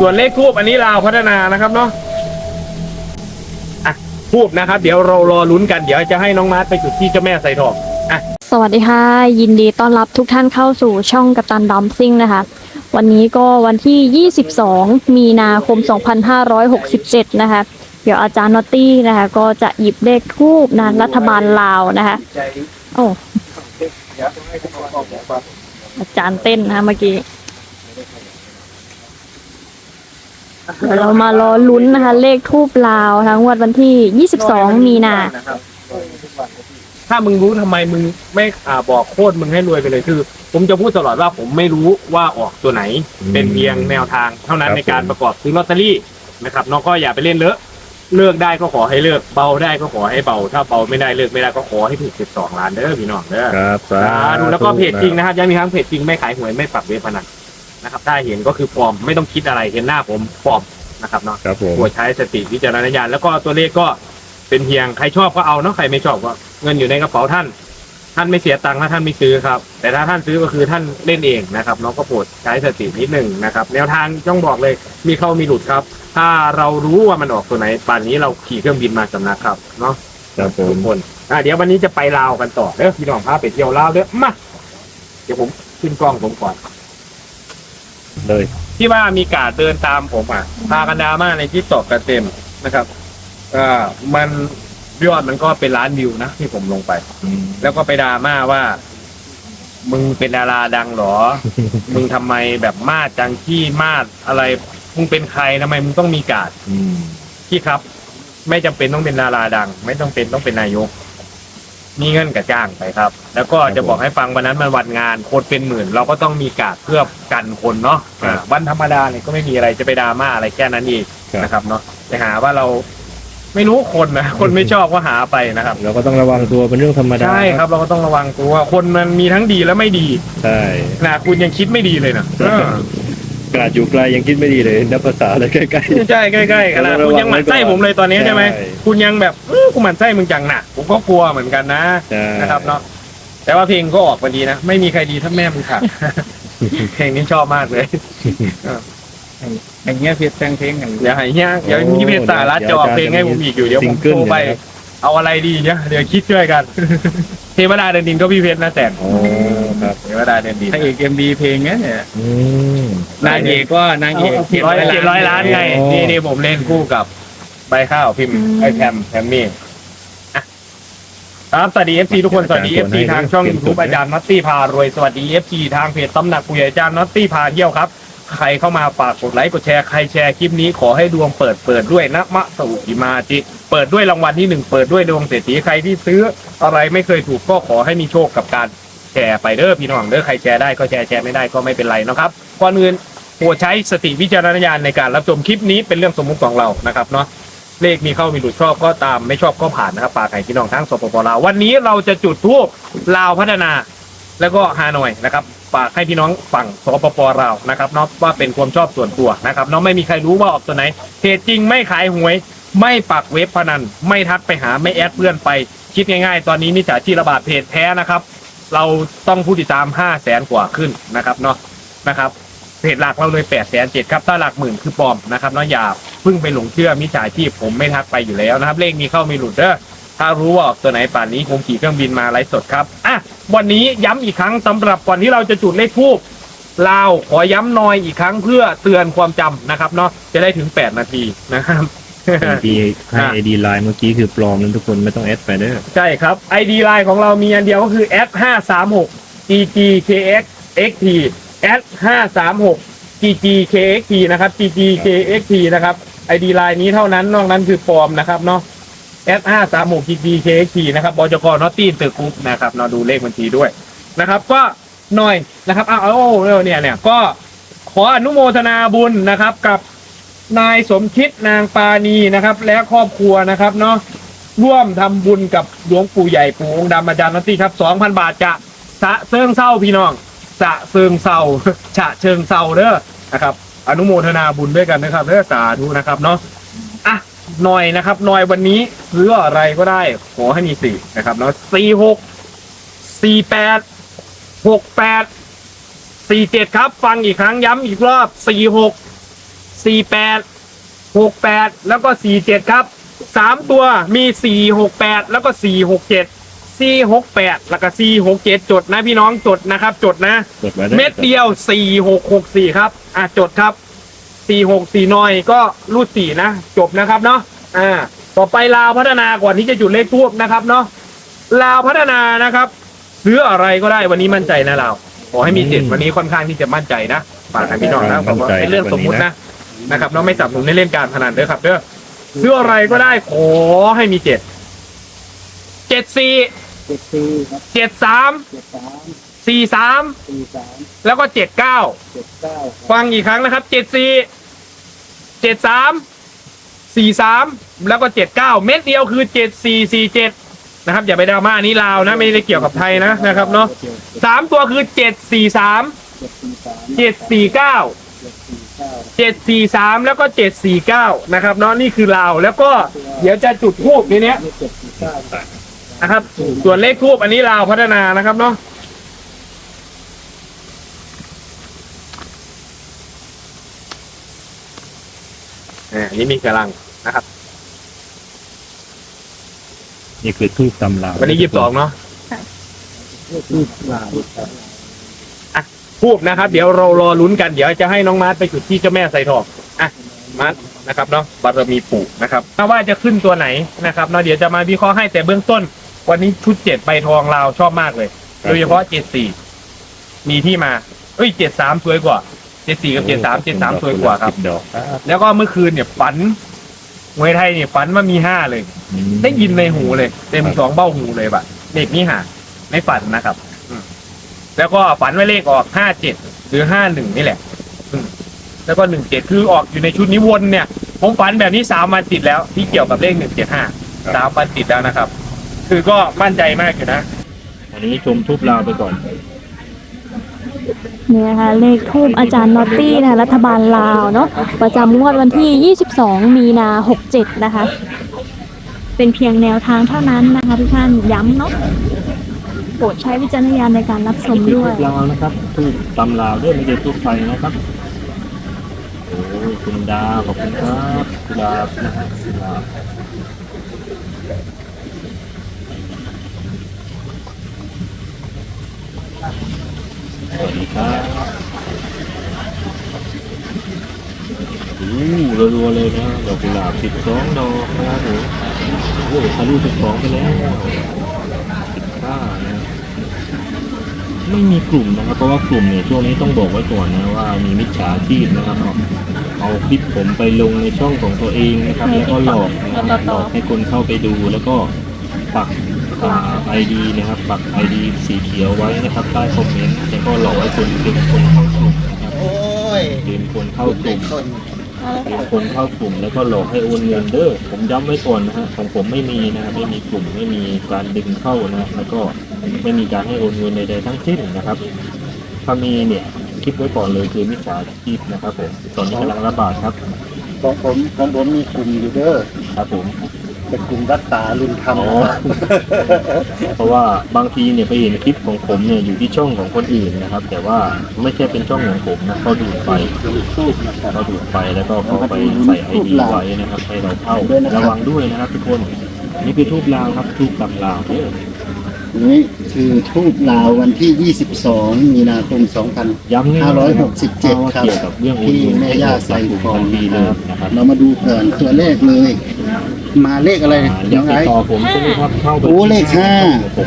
ส่วนเลขทูบอันนี้ลาวพัฒนานะครับเนาะอะทูบนะครับ เดี๋ยวเรารอลุ้นกันเดี๋ยวจะให้น้องมาร์ทไปจุดที่เจ้าแม่ใส่ทองอะสวัสดีค่ะ ยินดีต้อนรับทุกท่านเข้าสู่ช่องกัปตันดัมซิ่งนะคะ วันนี้ก็วันที่ 22 มีนาคม 2567 นะคะ เดี๋ยวอาจารย์นอตตี้นะคะ ก็จะหยิบเลขทูบนะรัฐบาลลาวนะคะ โอ้อาจารย์เต้นนะคะเมื่อกี้ เดี๋ยวเรามารอลุ้นนะคะ เลขทูบลาวทั้งงวดวันที่ 22 มีนาถ้ามึงรู้ทำไมมึงไม่อ่าบอกโคตรมึงให้รวยไปเลยคือ ผมจะพูดตลอดว่าผมไม่รู้ว่าออกตัวไหน อืมเป็นเพียงแนวทาง เท่านั้นครับในการผม ประกอบซื้อลอตเตอรี่นะครับน้องก็อย่าไปเล่นเลอะเลิกได้ก็ขอให้เลิกเบาได้ก็ขอให้เบา ถ้าเบาไม่ได้เลิกไม่ได้ก็ขอให้ถูก12ล้านเด้อพี่น้องเด้อครับสาสาธุธุแล้วก็เพจจริงนะครับย้ำอีกครั้งเพจจริงไม่ขายหวยไม่ปรับเว็บพนัน นะครับถ้าเห็นก็คือปลอมไม่ต้องคิดอะไรเห็นหน้าผมปลอมนะครับเนาะครับผมโปรดใช้สติวิจารณญาณแล้วก็ตัวเลขก็เป็นเพียงใครชอบก็เอาเนาะใครไม่ชอบก็เงินอยู่ในกระเป๋าท่าน ท่านไม่เสียตังค์ถ้าท่านไม่ซื้อครับ แต่ถ้าท่านซื้อก็คือท่านเล่นเองนะครับเนาะก็โปรดใช้สตินิดหนึ่งนะครับ แนวทางต้องบอกเลยมีเข้ามีหลุดครับ ถ้าเรารู้ว่ามันออกตัวไหนป่านนี้เราขี่เครื่องบินมาสำนักครับเนาะครับผทุมกคนอะเดี๋ยววันนี้จะไปลาวกันต่อเด้อพี่น้องพาไปเที่ยวลาวเด้อมาเดี๋ยวผมขึ้นกล้องผมก่อน เลย ที่ว่ามีการเดินตามผมอะพากันดราม่าในที่ตอกกันเต็มนะครับอ่ามันยอดมันก็เป็นล้านวิวนะที่ผมลงไปอืมแล้วก็ไปดราม่าว่า มึงเป็นดาราดังเหรอ มึงทำไมแบบมาดจังที่มาดอะไร มึงเป็นใครทำไมมึงต้องมีการดอืมที่ครับ ไม่จำเป็นต้องเป็นดาราดัง ไม่ต้องเป็นต้องเป็นนายก มีเงินกระจ้างไปครับ แล้วก็จะบอกให้ฟังวันนั้นมันวันงานคนเป็นหมื่น เราก็ต้องมีการดเพื่อกันคนเนาะอ่าวันธรรมดาเนี่ยก็ไม่มีอะไรจะไปดราม่าอะไรแค่นั้นเองนะครับเนาะแต่หาว่าเราไม่รู้คนนะคนไม่ชอบก็หาไปนะครับ เราก็ต้องระวังตัวเป็นเรื่องธรรมดาใช่ครับเราก็ต้องระวังตัวคนมันมีทั้งดีและไม่ดีใช่ นะคุณยังคิดไม่ดีเลยนะเออ กระดาษอยู่ไกลยังคิดไม่ดีเลยนับภาษาอะไรใกล้ ใช่ใกล้ๆขนาดเราระวังคุณยังหมั่นไส้ผมเลยตอนนี้ใช่ใช่ไหมคุณยังแบบเออกูหมั่นไส้มึงจังหนักผมก็กลัวเหมือนกันนะ ๆใช่นะครับเนาะแต่ว่าเพลงก็ออกมาดีนะ ไม่มีใครดีเท่าแม่มึงค่ะ เพลงนี้ชอบมากเลยอย่างเงี้ยเพียรแต่งเพลงอย่างอย่าให้เงี้ยเดี๋ยวมีเพจสารัดจะออกเพลงให้ผมอีกอยู่เดี๋ยวผมโทรไป เอาอะไรดีเนี่ยเดี๋ยวคิดช่วยกัน เทวดาเดินดินก็พี่เพชรนะแต่งโอ้ครับเทวดาเดินดินพระเอกเอ็มบีเพลงเนี้ยเนี่ยอืม นางเอกก็นางเอกร้อยเจ็ดร้อยล้านไงโอ้ นี่นี่ผมเล่นคู่กับใบข้าวพิมพ์อืมไอแพมแพมมี่อะครับสวัสดีเอฟซีทุกคน สวัสดีเอฟซีทางช่องยูทูบอาจารย์น็อตตี้พารวยสวัสดีเอฟซีทางเพจตำหนักผู้ใหญ่อาจารย์น็อตตี้พาเที่ยวครับ ใครเข้ามาฝากกดไลค์กดแชร์ใครแชร์คลิปนี้ขอให้ดวงเปิดเปิดด้วยนะมะสุอิมาจิ เปิดด้วยรางวัลที่หนึ่งเปิดด้วยดวงเศรษฐีใครที่ซื้ออะไรไม่เคยถูกก็ขอให้มีโชคกับการแชร์ไปเด้อพี่น้องเด้อใครแชร์ได้ก็แชร์แชร์ไม่ได้ก็ไม่เป็นไรนะครับก่อนอื่นโปรดใช้สติวิจารณญาณในการรับชมคลิปนี้เป็นเรื่องสมมุติของเรานะครับเนาะเลขมีเข้ามีหลุดชอบก็ตามไม่ชอบก็ผ่านนะครับฝากให้พี่น้องทั้งสปปลาววันนี้เราจะจุดทูปลาวพัฒนา แล้วก็ฮานอยนะครับ ฝากให้พี่น้องฝั่งสปปลาวนะครับเนาะว่าเป็นความชอบส่วนตัวนะครับเนาะไม่มีใครรู้ว่าออกตัวไหนเพจจริงไม่ขายหวย ไม่ปักเว็บพนัน ไม่ทักไปหาไม่แอดเพื่อนไป คิดง่ายๆ ตอนนี้มิจฉาชีพระบาดเพจแท้นะครับ เราต้องผู้ติดตาม5 0 0แสนกว่าขึ้นนะครับเนาะนะครับเพจหลักเราเลย8ปดแสนเจ็ดครับถ้าหลักหมื่นคือปลอมนะครับเนาะอย่าพิ่งไปหลงเชื่อมิจฉาชีพผมไม่ทักไปอยู่แล้วนะครับเลขมีเข้ามีหลุดเด้อถ้ารู้ว่าออกตัวไหนป่านนี้คงขี่เครื่องบินมาไลฟ์สดครับอะ วันนี้ย้ำอีกครั้งสำหรับก่อนที่เราจะจุดเลขทูบลาวขอย้ำหน่อยอีกครั้งเพื่อเตือนความจำนะครับเนาะจะได้ถึง 8 นาทีนะครับที่ให้ไอดีไลน์เมื่อกี้คือปลอมนั้นทุกคนไม่ต้องแอดไปเด้อใช่ครับ ID Line ของเรามีอันเดียวก็คือ s 536 ggkx xt s 536 ggkxt นะครับ ggkxt นะครับ ID Line นี้เท่านั้นนอกนั้นคือปลอมนะครับเนาะ s 536 ggkxt นะครับบจกนอตตี้ตึกคุปนะครับเนาดูเลขบัญชีด้วยนะครับ ก็หน่อยนะครับอ้าวเอาเอาเนี่ยเนี่ยก็ขออนุโมทนาบุญนะครับกับนายสมคิดนางปานีนะครับ และครอบครัวนะครับเนาะร่วมทำบุญกับหลวงปู่ใหญ่ปู่องค์ดำอาจารย์นอตตี้ครับสองพันบาทจะสะเซิงเศร้าพี่น้องสะเซิงเศร้าฉะเชิงเศร้าเด้อนะครับ อนุโมทนาบุญด้วยกันนะครับเด้อสาธุนะครับเนาะอะ หน่อยนะครับหน่อยวันนี้ซื้ออะไรก็ได้ ขอให้มีสี่นะครับเนาะสี่หกสี่แปดหกแปดสี่เจ็ดครับ ฟังอีกครั้งย้ำอีกรอบสี่หกสี่แปดหกแปดแล้วก็สี่เจ็ดครับสามตัวมีสี่หกแปดแล้วก็สี่หกเจ็ดสี่หกแปดแล้วก็สี่หกเจ็ดจดนะพี่น้องจดนะครับ จดนะกดไว้ได้เม็ดเดียวสี่หกหกสี่ครับ อะจดครับ สี่หกสี่น้อยก็รูดสี่นะ จบนะครับเนาะอ่า ต่อไปลาวพัฒนาก่อนที่จะจุดเลขทูบนะครับเนาะลาวพัฒนานะครับ ซื้ออะไรก็ได้วันนี้มั่นใจนะลาวขอให้มีเจ็ดวันนี้ค่อนข้างที่จะมั่นใจนะฝากให้พี่น้องนะผมว่าเป็นเรื่องสมมุตินะนะครับเนาะไม่สนับสนุนในเล่นการพนันเด้อครับเด้อซื้ออะไรก็ได้ขอให้มีเจ็ดเจ็ดสี่เจ็ดสี่ครับเจ็ดสามเจ็ดสาม สี่สามสี่สามแล้วก็เจ็ดเก้าเจ็ดเก้าฟังอีกครั้งนะครับเจ็ดสี่เจ็ดสามสี่สามแล้วก็เจ็ดเก้าเม็ดเดียวคือเจ็ดสี่สี่เจ็ดนะครับอย่าไปดราม่าอันนี้ลาวนะไม่ได้เกี่ยวกับไทยนะนะครับเนาะสามตัวคือเจ็ดสี่สามเจ็ดสี่สามเจ็ดสี่เก้าเจ็ดสี่เก้าเจ็ดสี่สามแล้วก็เจ็ดสี่เก้านะครับเนาะนี่คือลาวแล้วก็เดี๋ยวจะจุดทูบในเนี้ยเจ็ดสี่เก้านะครับส่วนเลขทูบอันนี้ลาวพัฒนานะครับเนาะ อ่าอันนี้มีกำลังนะครับ นี่คือทูบตำราวันนี้ยี่สิบสองเนาะที่ลาวทูบนะครับ เดี๋ยวเรารอลุ้นกันเดี๋ยวจะให้น้องมาร์ทไปจุดที่เจ้าแม่ไซทองอะมาร์ทนะครับเนาะบารมีปู่นะครับถ้าว่าจะขึ้นตัวไหนนะครับเนาะเดี๋ยวจะมาวิเคราะห์ให้แต่เบื้องต้น วันนี้ชุดเจ็ดใบทองลาวชอบมากเลย โดยเฉพาะเจ็ดสี่มีที่มา เอ้ยเจ็ดสามสวยกว่า เจ็ดสี่กับเจ็ดสามเจ็ดสามสวยกว่าครับ ดอกครับแล้วก็เมื่อคืนเนี่ยฝันมวยไทยเนี่ยฝันว่ามีห้าเลย อืมได้ยินในหูเลย เต็มสองเบ้าหูเลยแบบเด็กนี่หาในฝันนะครับอืมแล้วก็ฝันว่าเลขออกห้าเจ็ดหรือห้าหนึ่งนี่แหละอืมแล้วก็หนึ่งเจ็ดคือออกอยู่ในชุดนี้วนเนี่ย ผมฝันแบบนี้สามวันติดแล้ว ที่เกี่ยวกับเลขหนึ่งเจ็ดห้าสามวันติดแล้วนะครับ คือก็มั่นใจมากอยู่นะ อันนี้ชมทูบลาวไปก่อนเนี่ยนะคะเลขทูบอาจารย์นอตตี้นะคะรัฐบาลลาวเนาะประจำงวดวันที่ 22 มีนา 67 นะคะ เป็นเพียงแนวทางเท่านั้นนะคะทุกท่านย้ำเนาะโปรดใช้วิจารณญาณในการรับชมด้วย ลาวนะครับทูบตำลาวด้วยไม่ใช่ทูบไทยนะครับโอ้ยคุณดาขอบคุณครับคุณดานะฮะคุณดา สวัสดีครับอู้รัวๆเลยนะดอกกุหลาบสิบสองดอกนะครับผมโอ้ทะลุสิบสองไปแล้วสิบห้านะไม่มีกลุ่มนะครับ เพราะว่ากลุ่มเนี่ยช่วงนี้ต้องบอกไว้ก่อนนะว่ามีมิจฉาชีพนะครับเอาคลิปผมไปลงในช่องของตัวเองนะครับ แล้วก็หลอกนะครับหลอกให้คนเข้าไปดูแล้วก็ปัก ไอดีนะครับปักไอดีสีเขียวไว้นะครับใต้คอมเมนต์แล้วก็หลอกให้คนดึงคนเข้ากลุ่มนะครับโอ้ยดึงคนเข้ากลุ่มคนดึงคนเข้ากลุ่มแล้วก็หลอกให้โอนเงินเด้อผมย้ำไว้ก่อนนะฮะของผมไม่มีนะครับไม่มีกลุ่มไม่มีการดึงเข้านะแล้วก็ไม่มีการให้โอนเงินใดๆทั้งสิ้นนะครับถ้ามีเนี่ยคิดไว้ก่อนเลยคือมิจฉาชีพนะครับผมตอนนี้กำลังระบาดครับของผมของผมมีกลุ่มอยู่เด้อครับผม เป็นกลุ่มรักษาลุนคำอ๋อนะเพราะว่าบางทีเนี่ยไปเห็นคลิปของผมเนี่ยอยู่ที่ช่องของคนอื่นนะครับ แต่ว่าไม่ใช่เป็นช่องของผมนะเขาดูดไปทูบนะครับเขาดูดไปแล้วก็เขาไปใส่ไอดีไว้นะครับให้เราเข้าระวังด้วยนะครับทุกคนนี่คือทูบลาวครับทูบตำลาวเด้อนี่คือทูบลาววันที่ 22 มีนาคม ย้ำง่ายๆนะครับ2567 ครับ เกี่ยวกับเรื่องที่แม่ย่าใส่ทองดีนะเลยครับนะครับเรามาดูก่อนตัวเลขเลย มาเลขอะไรอ่าอน้ยาอกงติไอ้ดต่อผมใช่ไหมครับเข้าไปโอ้เลขห้า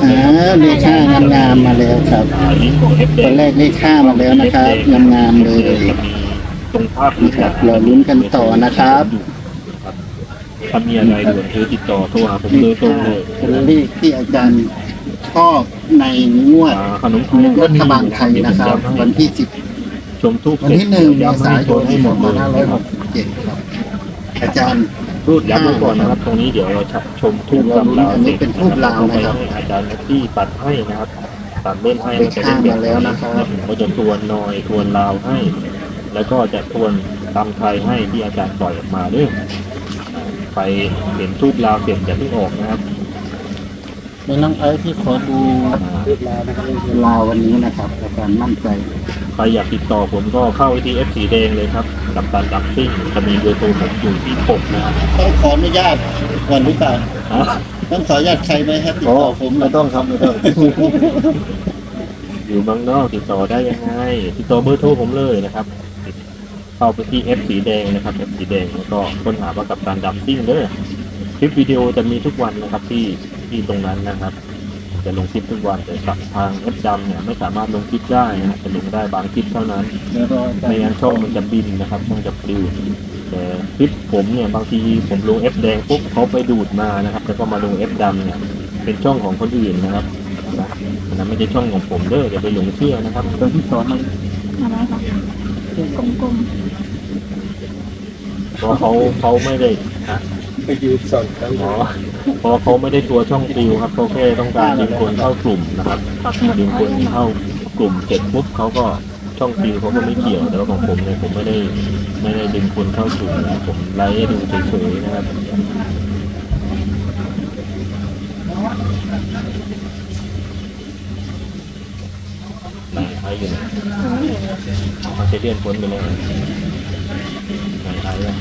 อ่าเลขห้างามๆมาแล้วครับอ่าลิงก์ของเอฟตัวแรกเลขห้ามาแล้วนะครับงามๆเลยตรงภาพนะครับเราลุ้นกันต่อนะครับถ้ามีอะไรด่วนคือติดต่อโทรหาผมโดยตรงเลยเป็นเลขที่อาจารย์ชอบในงวดอ่าขนมครูก็รัมีฐบาลไทยนะครับ วันที่ชมทูบ10วันที่หนึ่งเมย้ำษาให้ยชมนให้หมดเลยนะครับ2567ครับ อาจารย์ รูดย้ำไว้ก่อนนะครับ ตรงนี้เดี๋ยวเราจะชมทูบตำลาวอันนี้เป็นทูบลาวนะครับให้อาจารย์นักที่ปัดให้นะครับตัดเล่นให้เลขห้ามาแล้วนะครับผมก็จะทวนนอยทวนลาวให้ แล้วก็จะทวนตำไทยให้ที่อาจารย์ปล่อยออกมาด้วยอ่าไปเห็นทูบลาวเสร็จอย่าเพิ่งออกนะครับในน้องไอซ์ที่ขอดูลาวนะครับลาววันนี้นะครับอาจารย์มั่นใจ ใครอยากติดต่อผมก็เข้าไปที่ F สีแดงเลยครับ กับตันดับซิ่งจะมีเบอร์โทรผมอยู่ที่ปกนะครับต้องขออนุญาตก่อนหรือเปล่าอะต้องขออนุญาตใครไหมครับติดต่อผมไม่ต้องครับไม่ต้องอยู่เมืองนอกติดต่อได้ยังไงติดต่อเบอร์โทรผมเลยนะครับเข้าไปที่ F สีแดงนะครับ F สีแดงแล้วก็ค้นหาว่ากับตันดับซิ่งเด้อคลิปวิดีโอจะมีทุกวันนะครับที่ที่ตรงนั้นนะครับ จะลงคลิปทุกวันแต่กับทางเอฟดำเนี่ยไม่สามารถลงคลิปได้นะจะลงได้บางคลิปเท่านั้นเดี๋ยวรออาจารไม่ย์งั้นช่องมันจะบินนะครับช่องจะปลิวแต่คลิปผมเนี่ยบางทีผมลงเอฟแดงปุ๊บเขาไปดูดมานะครับแล้วก็มาลงเอฟดำเนี่ยเป็นช่องของคนอื่นนะครับนะอันนั้นไม่ใช่ช่องของผมเด้ออย่าไปหลงเชื่อนะครับตัวที่สอนมันอะไรคะกลมเพราะเขาเขาไม่ได้นะ ไปยืนสอนกันอ๋อเพราะเขาไม่ได้ตัวช่องปลิวครับเขาแค่ต้องการดึงคนเข้ากลุ่มนะครับดึงคนเข้ากลุ่มเสร็จปุ๊บเขาก็ช่องปลิวเขาก็ไม่เกี่ยวแต่ว่าของผมเนี่ยผมไม่ได้ไม่ได้ดึงคนเข้ากลุ่มนะผมไลฟ์ดูเฉยๆนะครับไหนไอ้อยู่ไหนเขาจะเลื่อนพ้นไปเลยไหนไอ้อะ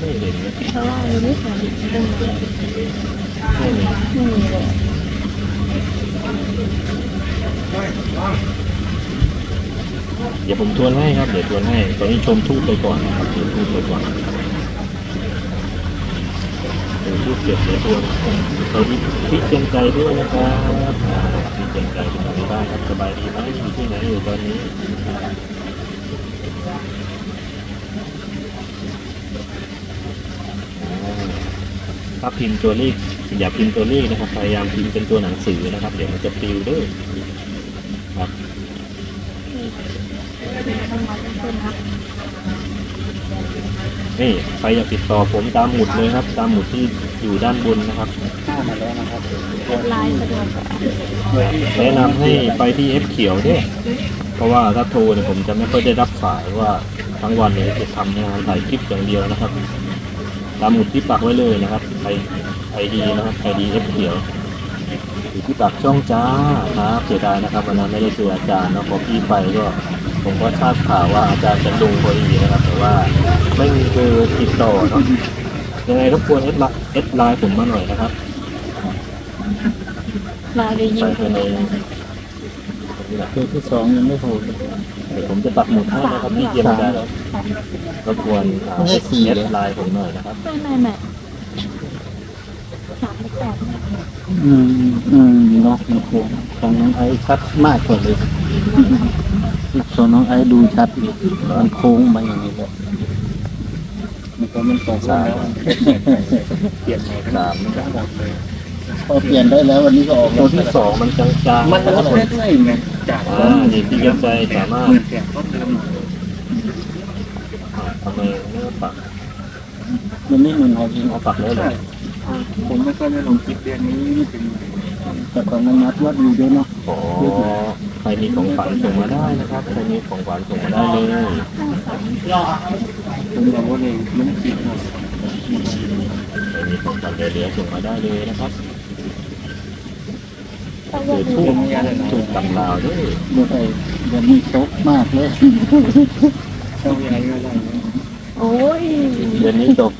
ไม่เห็นเลยเพราะว่ามันไม่เห็นตรงนี้ไม่มีเลยเดี๋ยวผมทวนให้ครับ เดี๋ยวทวนให้ ตอนนี้ชมทูบไปก่อนนะครับชมทูบไปก่อนชมทูบเก็บเดี๋ยวทวนตอนนี้พี่เจนใจด้วยนะครับพี่เจนใจเป็นยังไงบ้างครับสบายดีไหมอยู่ที่ไหนอยู่ตอนนี้ ถ้าพิมพ์ตัวเลขอย่าพิมพ์ตัวเลขนะครับ พยายามพิมพ์เป็นตัวหนังสือนะครับ เดี๋ยวมันจะปลิวเด้วยครับนี่ใครอยากติดต่อผมตามหมุดเลยครับ ตามหมุดที่อยู่ด้านบนนะครับเข้ามาแล้วนะครับลายสะดวกแนะนำให้ไปที่ F เขียวด้วยเพราะว่าถ้าโทรเนี่ยผมจะไม่ค่อยได้รับสายว่าทั้งวันเนี่ยจะทำงานถ่ายคลิปอย่างเดียวนะครับ ตามหมุดที่ปักไว้เลยนะครับไอไอดีนะครับไอดี F เขียวอยู่ที่ปักช่องจ้าครับเสียดายนะครับวันนั้นไม่ได้เจออาจารย์เนาะพอพี่ไปก็ผมก็ทราบข่าวว่าอาจารย์จะลงพอดีนะครับแต่ว่าไม่มีเบอร์ติดต่อเนาะยังไงรบกวนเอสไลน์เอสไลน์ผมมาหน่อยนะครับลายเลยยิใส่งไปในนี่แหละ ตัวที่สองยังไม่โผล่เดี๋ยวผมจะปักหมุดให้นะครับพี่เยียมได้แล้วรบกวนอ่าไม่ใช่สี่เอเหรสอไลน์ผมหน่อยนะครับไม่ไม่ไม่สามแปดอืมอืมเนาะโอ้โหของน้องไอซ์ชัดมากกว่าเลยส่วนน้องไอซ์ดูชัดอีกมันโค้งมาอย่างนี้เลยมันก็มันต่อสายเปลี่ยนใหม่สามพอเปลี่ยนได้แล้ววันนี้ก็ออกตัวที่สองมันจางๆมันนะคลรับดผมเรื่อยๆไง จากอ่านี่พี่ยียมใจสามารถเปลี่ยนต้นเดิมอ่าทำไมไม่ปักมันนี่มันออกเองเอาปักแล้วเลยผมไม่ค่อยได้ลงคลิปเดือนนี้ไม่ถึงแต่ตอนนั้นนัดวัดอยู่ด้วยเนาะขอใครมีของฝันส่งมาได้นะครับใครมีของฝันส่งมาได้เลยผมบอกว่าเลยลงคลิปหมดใครมีของฝันเหลือส่งมาได้เลยนะครับ ต้องเดี๋ยวทูบทูบตักลาวด้วยเมื่อไหร่เดี๋ยวนี้โต๊ะมากเลยต้องยังไงก็ได้โอ้ยเดือนนี้ตก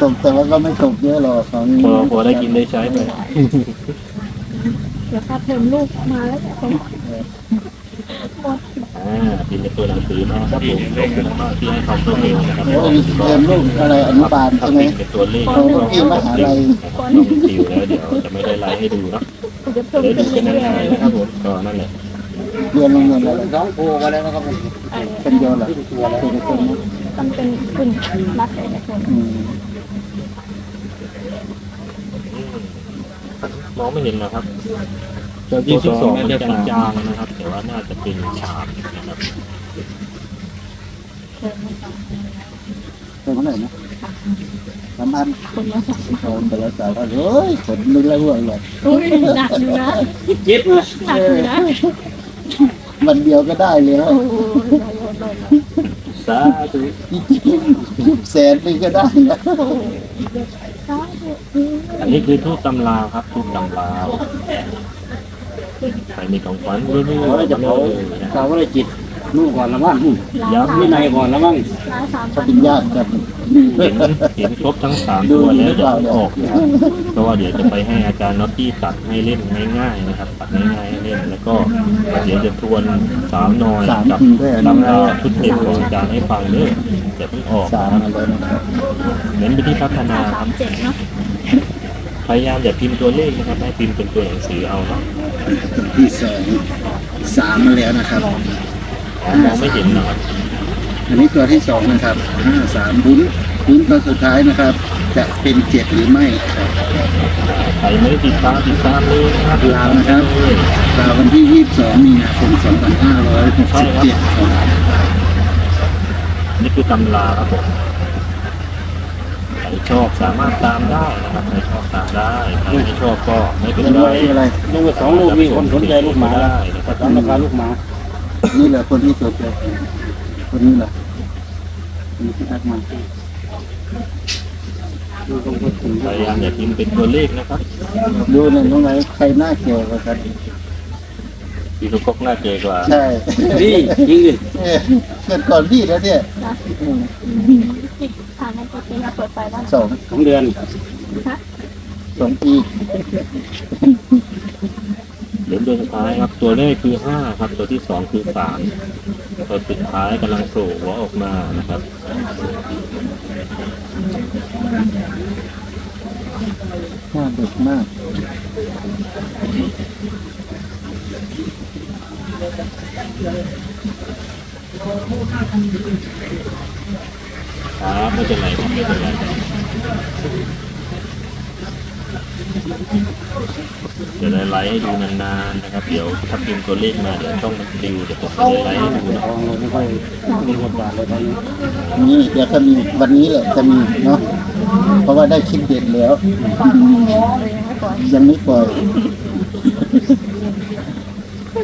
ตกแต่ว่าก็ไม่ตกเยอะหรอกของพอพอได้กินได้ใช้ไปเดี๋ยวค่าเทอมลูกมาแล้วผมอ่ากินในตัวหนังสือมาครับผมขอบคุณมากที่ให้ความร่วมมือนะครับโอ้ยเรียนลูกอะไรอนุบาลถ้าใช่ไหมปิดเป็นตัวเลขเขาที่มหาลัยต้องติวแล้วเดี๋ยวจะไม่ได้ไลฟ์ให้ดูเนาะ จะเพิ่มเดี๋ยวขึ้ดูนกันเรื่อยนานๆนะครับผมก็นั่นแหละเรียนโรงเรียนอะไรน้องโทรมาแล้วนะครับผมๆอะไรเป็นโยนเหรอเป็นคนนะมันเป็นกึ่งรักเอกชนอืมอืมมองไม่เห็นนะครับตัวที่สองมันจะจางๆนะครับ แต่ว่าน่าจะเป็นฉาบนะครับเป็นเท่าไหร่นะ สามพันคนละสองโอนแต่ละสายก็เฮ้ยขนนึกแล้วหัวเลยอุ้ยหนักอยู่นะเจ็บเลยหนักอยู่นะวันเดียวก็ได้เลยโอ้โหเราโยนเลยนะสาธุแสนหนึงก็ได้นะโอ้โหสาธุอันนี้คือทูตตำราครับทูตตำราใครมีของขวัญรุ่นๆเขาจะเผาสาวจิตนู่นก่อนละมั้งย้ำวินัยก่อนละมั้งเขาเป็นญาติกัน เห็นเห็นครบทั้งสามตัวแล้วอย่าเพิ่งออกนะครับเพราะว่าเดี๋ยวจะไปให้อาจารย์น็อตตี้ตัดให้เล่นง่ายๆนะครับ ตัดง่ายๆให้เล่นแล้วก็เดี๋ยวจะทวนสาวน้อยสามกับทีด้วยตำราชุดเต็มของอาจารย์ให้ฟังเด้ออย่าเพิ่งออกสามนะครับมาแล้วนะครับเน้นไปที่พัฒนาคสารับมเจ็ดเนาะพยายามอย่าพิมพ์ตัวเลขนะครับให้พิมพ์เป็นตัวหนังสือเอาเนาะที่สองสามมาแล้วนะครับอ๋อมองไม่เห็นนะครับ อันนี้ตัวที่สองนะครับห้าสามบุ้นบุ้นตัวสุดท้ายนะครับ จะเป็นเจ็ดหรือไม่ครับใครไม่ได้ติดตามติดตามเลยนะครับลาวนะครับราววันที่ยี่สิบสองมีนาคมสองพันห้าร้อยหกสิบเจ็ดครับนี่คือตำราครับผมใครชอบสามารถตามได้นะครับใครชอบตามได้ใครไม่ชอบก็ไม่เป็นเป็นไรอะไรลูกสองลูกมีคนสนใจลูกหมาได้นะครับตามราคาลูกหมา นี่แหละคนที่สนใจ คนนี้แหละคนที่ทักมาพยายามอย่าพิมพ์เป็นตัวเลขนะครับ ดูหน่อยน้องไหนใครหน้าเกี่ยวกับกันพี่ลูกกกหน้าเจกว่าใช่นี่จริงดิเอ๊ะเกิดก่อนพี่แล้วเนี่ยอืมทางนั้นจะเป็นเปิดไฟบ้านสองสองเดือนสองปีเหรียญตัวสุดท้ายครับ ตัวเลขคือห้าครับ ตัวที่สองคือสามตัวสุดท้ายกำลังโผล่หัวออกมานะครับหน้าเด็กมากครับไม่เป็นไรครับไม่เป็นไร เดี๋ยวได้ไลฟ์ให้ดูนานๆนะครับ เดี๋ยวถ้าพิมพ์ตัวเลขมาเดี๋ยวช่องมันดิวเดี๋ยวผมจะได้ไลฟ์ให้ดูนะทองเราไม่ค่อยมีบทบาทเลยตอนนี้นี่เดี๋ยวก็มีวันนี้แหละจะมีเนาะเพราะว่าได้คลิปเด็ดแล้ว ยังไม่ปล่อย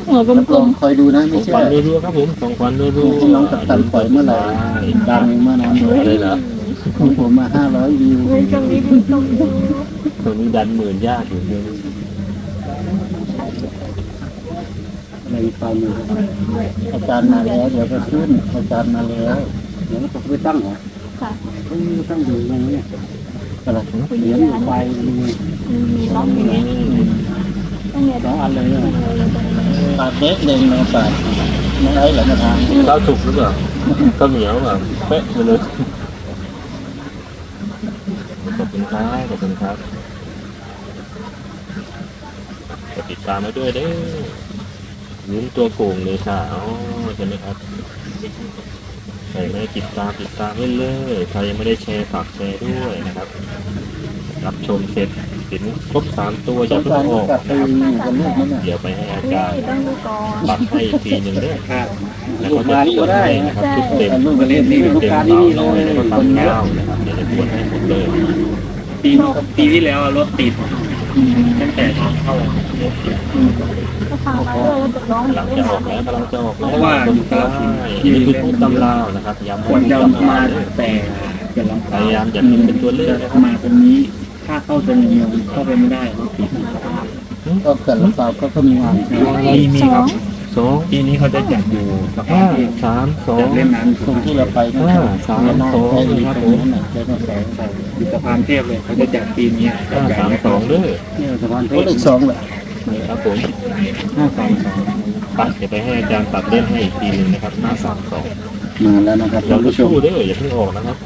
หัวกรับลรอมงคอยดูนะขไม่องเชื่ขอวัญรัวๆครับผมของขวัญรัวให้น้องกัปตันปล่อยเมื่อไหร่ดังเมื่อนั้นเลเลยยเหรอ ของผมมาห้าร้อยวิวๆตรงนี้ดูตรงนี้ตรงนี้ดันหมื่นยากอยู่เลยอะไรปลายมืออาจารย์มาแล้วเดี๋ยวก็ขึ้นอาจารย์มาแล้วเดี๋ยวต้องไปตั้งเหรอค่ะเฮ้ยตั้งอยู่ตรงนี้อะไรคุณเหรียยาญยปลายมือมีล็อกอยู่เนี่ยต้องเนี่ยสองอันเลยเนี่ยปาดเด็กเด้งมาปาดน้องไอ้เหรอมาทางข้าวสุกหรือเปล่าข้าวเหนียวแบบเป๊ะไปเลยขอบ คุณครับขอบคุณครับกดติดตามมาด้วยเด้อลุ้นตัวโกงเลยค่ะอ๋อใช่ไหมครับใครไม่ได้ติดตามติดตามเรื่อยๆใครยังไม่ได้แชร์ฝากแชร์ด้วยนะครับ รับชมเสร็จเห็นครบสามตัวสอย่างเพิ่กรางรออกกลับไปนะครับกับลูกนั่นน่ะเดี๋ยวไปให้อาจารย์ต้องดูก่อนตัดให้อีกทีหนึ่งเด้อครับแล้วลูก็กจะมานี่ตรก็วจได้ให้นะครับชุดเต็มลูกประเทศนี้ลูกเต็มค้าเบาที่นี่เลน้อยยแล้วก็ตามเก้านะครับเดี๋ยวจะตรวจให้หมดเลย ปีปีที่แล้วรถติดตั้งแต่ทางเข้าก็พามาด้วยว่าจะร้องกำลังจะออกแล้วกำลังจะออกแล้วเพราะว่าคนใต้นี่คือพูดตำราวนะครับย้ำควรจะตำมาราแต่เกิดลำพยายามอย่าพิมพ์เป็นตัวเลขนะครับมาตรงนี้ถ้าเข้าตรงนี้เข้าไปไม่ได้รถติดก็เกิดละสาวก็ก็มีงานใช่ไหมมีมีครับ สองปีนี้เขาจะจัดอยู่สภาห้าพที่สามสองจัดเล่นน้ำตรงที่เราไปนะห้าสามแล้วน่าสองใช้ดีนะครับตผรงมนั้นน่ะแล้วก็ใส่อยู่สะพานเทพเลยเขาจะจัดปีนี้ห้าสามสองเด้อเนี่ยสะพานเพโอ้ชรเลขสองแหละครับผมห้าสองสองตัดเดี๋ยวไปให้อาจารย์ตัดเล่นให้อีกทีหนึ่งนะครับห้าสามสองมาแล้วนะครับเราท่านจะผู้ชมสู้เด้ออย่าเพิ่งออกนะครับ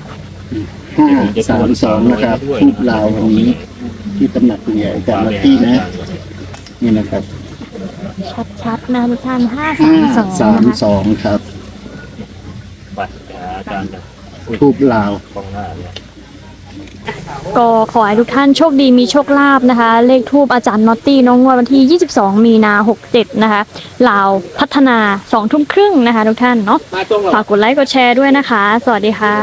ห้าสามสองนะครับทูบลาววันนี้ที่ตำหนักใหญ่อาจารย์ลัตตี้นะนี่นะครับ ชัดๆนะทุกท่านห้าสาห้ามสองสามนะคะสองครับไปหาอาจารย์กันทูบลาวกองหน้าเนี่ยก็ขอให้ทุกท่านโชคดีมีโชคลาภนะคะ เลขทูปอาจารย์นอตตี้น้องงวดวันที่ 22 มีนา 67 นะคะลาวพัฒนา2ทุ่มครึ่งนะคะทุกท่านเนาะมาตรงหรอฝากกดไลค์กดแชร์ด้วยนะคะ สวัสดีค่ะ